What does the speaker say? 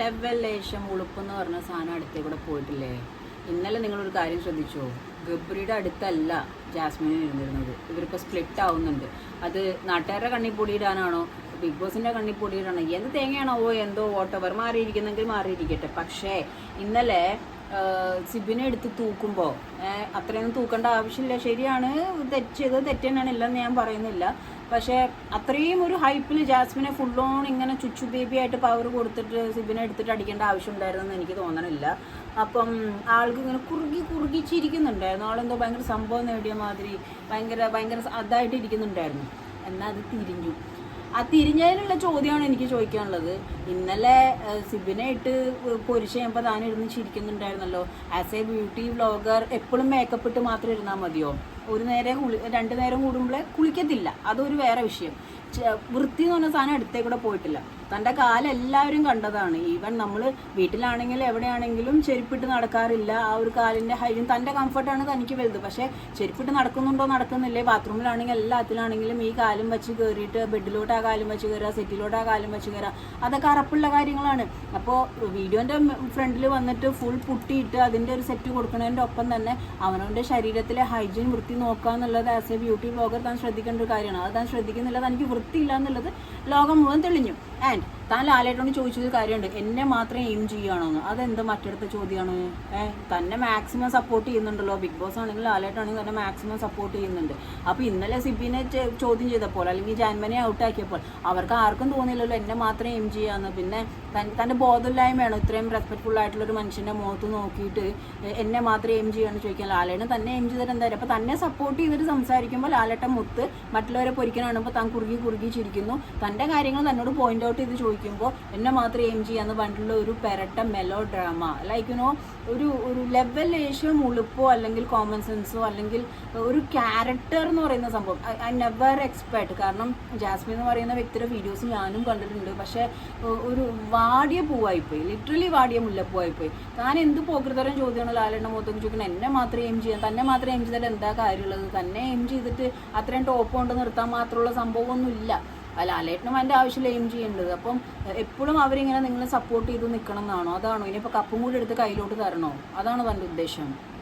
Level ലേശം ഉളുപ്പ് എന്ന് പറഞ്ഞ സാധനം അടുത്തേ കൂടെ പോയിട്ടില്ലേ? ഇന്നലെ നിങ്ങളൊരു കാര്യം ശ്രദ്ധിച്ചോ? ഗബ്രിയുടെ അടുത്തല്ല ജാസ്മിന് ഇരുന്നിരുന്നത് ഇവരിപ്പോൾ സ്പ്ലിറ്റ് ആവുന്നുണ്ട്. അത് നാട്ടുകാരുടെ കണ്ണി പൊടിയിടാനാണോ? ബിഗ് ബോസിന്റെ കണ്ണി പൊടിയിടാണോ? എന്ത് തേങ്ങയാണോ? ഓ എന്തോ വോട്ടവർ മാറിയിരിക്കുന്നെങ്കിൽ മാറിയിരിക്കട്ടെ. പക്ഷേ ഇന്നലെ സിബിനെ എടുത്ത് തൂക്കുമ്പോൾ അത്രയൊന്നും തൂക്കേണ്ട ആവശ്യമില്ല. ശരിയാണ് തെറ്റ് ചെയ്തത് തെറ്റ് ഇല്ലെന്ന് ഞാൻ പറയുന്നില്ല. പക്ഷേ അത്രയും ഒരു ഹൈപ്പിൽ ജാസ്മിനെ ഫുൾ ഓൺ ഇങ്ങനെ ചുച്ചു ബേബി ആയിട്ട് പവർ കൊടുത്തിട്ട് സിബിനെ എടുത്തിട്ട് അടിക്കേണ്ട ആവശ്യം ഉണ്ടായിരുന്നെന്ന് എനിക്ക് തോന്നണില്ല. അപ്പം ആൾക്ക് ഇങ്ങനെ കുറുകി കുറുകി ചിരിക്കുന്നുണ്ടായിരുന്നു. ആളെന്തോ ഭയങ്കര സംഭവം നേടിയ മാതിരി ഭയങ്കര ഭയങ്കര അതായിട്ട് ഇരിക്കുന്നുണ്ടായിരുന്നു. എന്നാൽ അത് തിരിഞ്ഞു. ആ തിരിഞ്ഞതിനുള്ള ചോദ്യമാണ് എനിക്ക് ചോദിക്കാനുള്ളത്. ഇന്നലെ സിബിനെ ഇട്ട് പൊരിച്ച് കഴിയുമ്പോൾ താനിരുന്ന് ചിരിക്കുന്നുണ്ടായിരുന്നല്ലോ. ആസ് എ ബ്യൂട്ടി വ്ളോഗർ എപ്പോഴും മേക്കപ്പ് ഇട്ട് മാത്രം ഇരുന്നാൽ മതിയോ? ഒരു നേരെ കുളി രണ്ട് നേരം കൂടുമ്പോഴേ കുളിക്കത്തില്ല. അതൊരു വേറെ വിഷയം. വൃത്തി എന്ന് പറഞ്ഞ സാധനം അടുത്തേ കൂടെ പോയിട്ടില്ല. തന്റെ കാലം എല്ലാവരും കണ്ടതാണ്. ഈവൻ നമ്മൾ വീട്ടിലാണെങ്കിലും എവിടെയാണെങ്കിലും ചെരുപ്പിട്ട് നടക്കാറില്ല. ആ ഒരു കാലിന്റെ ഹൈജീൻ തന്റെ കംഫർട്ടാണ് തനിക്ക് വലുത്. പക്ഷേ ചെരുപ്പിട്ട് നടക്കുന്നുണ്ടോ നടക്കുന്നില്ലേ? ബാത്റൂമിലാണെങ്കിലും എല്ലാത്തിലാണെങ്കിലും ഈ കാലും വെച്ച് കയറിയിട്ട് ബെഡിലോട്ട് ആ കാലും വെച്ച് കയറുക സെറ്റിലോട്ട് ആ കാലും വെച്ച് കയറുക അതൊക്കെ അറപ്പുള്ള കാര്യങ്ങളാണ്. അപ്പോൾ വീഡിയോന്റെ ഫ്രണ്ടിൽ വന്നിട്ട് ഫുൾ പുട്ടിയിട്ട് അതിന്റെ ഒരു സെറ്റ് കൊടുക്കുന്നതിന്റെ ഒപ്പം തന്നെ അവനവന്റെ ശരീരത്തിലെ ഹൈജീൻ വൃത്തി നോക്കുക എന്നുള്ളത് ആസ് എ ബ്യൂട്ടി ബ്ലോഗർ താൻ ശ്രദ്ധിക്കേണ്ട ഒരു കാര്യമാണ്. അത് താൻ ശ്രദ്ധിക്കുന്നില്ല തനിക്ക് വൃത്തിയില്ല എന്നുള്ളത് ലോകം മുഴുവൻ തെളിഞ്ഞു. ആൻഡ് താൻ ലാലേട്ടനോട് ചോദിച്ചൊരു കാര്യമുണ്ട്. എന്നെ മാത്രം എയിം ചെയ്യുകയാണോന്ന് അതെന്ത് മറ്റടുത്ത ചോദ്യമാണ് ഏഹ് തന്നെ മാക്സിമം സപ്പോർട്ട് ചെയ്യുന്നുണ്ടല്ലോ. ബിഗ് ബോസ് ആണെങ്കിൽ ലാലേട്ടാണെങ്കിൽ തന്നെ മാക്സിമം സപ്പോർട്ട് ചെയ്യുന്നുണ്ട്. അപ്പോൾ ഇന്നലെ സിബിനെ ചോദ്യം ചെയ്തപ്പോൾ അല്ലെങ്കിൽ ജാൻമനെ ഔട്ടാക്കിയപ്പോൾ അവർക്ക് ആർക്കും തോന്നിയില്ലല്ലോ എന്നെ മാത്രം എയിം ചെയ്യാന്ന്. പിന്നെ തൻ- തന്റെ ബോധമില്ലായ്മയാണ് ഇത്രയും റെസ്പെക്ട്ഫുൾ ആയിട്ടുള്ള ഒരു മനുഷ്യന്റെ മുഖത്ത് നോക്കിയിട്ട് എന്നെ മാത്രം എയിം ചെയ്യാന്ന് ചോദിക്കാൻ ലാലേട്ടൻ തന്നെ എയിം ചെയ്തിട്ട് എന്തായാലും അപ്പോൾ തന്നെ സപ്പോർട്ട് ചെയ്തിട്ട് സംസാരിക്കുമ്പോൾ ലാലേട്ടൻ മുത്ത് മറ്റുള്ളവരെ പൊരിക്കാനാണുമ്പോൾ താൻ കുറുകി കുറുകി ചിരിക്കുന്നു. തന്റെ കാര്യങ്ങൾ തന്നോട് പോയിന്റ് ഔട്ട് ചെയ്ത് ചോദിക്കുമ്പോൾ എന്നെ മാത്രം എം ജി എന്ന് പറഞ്ഞിട്ടുള്ള ഒരു പെരട്ട മെലോ ഡ്രാമ ലൈക്ക് യുനോ ഒരു ഒരു ലെവൽ ലേശം ഉളുപ്പോ അല്ലെങ്കിൽ കോമൺ സെൻസോ അല്ലെങ്കിൽ ഒരു ക്യാരക്ടർ എന്ന് പറയുന്ന സംഭവം. ഐ നെവർ എക്സ്പെക്ട് കാരണം ജാസ്മിൻ എന്ന് പറയുന്ന വ്യക്തിയുടെ വീഡിയോസ് ഞാനും കണ്ടിട്ടുണ്ട്. പക്ഷേ ഒരു വാടിയ പൂവായിപ്പോയി. ലിറ്ററലി വാടിയ മുല്ലപ്പൂവായിപ്പോയി. താൻ എന്ത് പോകൃതരം ചോദ്യമാണ് ലാലേട്ടന്റെ മുഖത്തൊക്കെ ചോദിക്കുന്നത്? എന്നെ മാത്രം എം ചെയ്യാൻ തന്നെ മാത്രം എം ജി തന്നെ എന്താ കാര്യമുള്ളത്? തന്നെ എം ചെയ്തിട്ട് അത്രയും ടോപ്പ് കൊണ്ട് നിർത്താൻ മാത്രമുള്ള സംഭവമൊന്നുമില്ല. ലാലേട്ടനും അതിന്റെ ആവശ്യമില്ല എയിം ചെയ്യേണ്ടത്. അപ്പം എപ്പോഴും അവരിങ്ങനെ നിങ്ങളെ സപ്പോർട്ട് ചെയ്ത് നിൽക്കണം എന്നാണോ അതാണോ ഇനിയിപ്പോൾ കപ്പും കൂടി എടുത്ത് കയ്യിലോട്ട് തരണോ? അതാണോ തന്റെ ഉദ്ദേശം?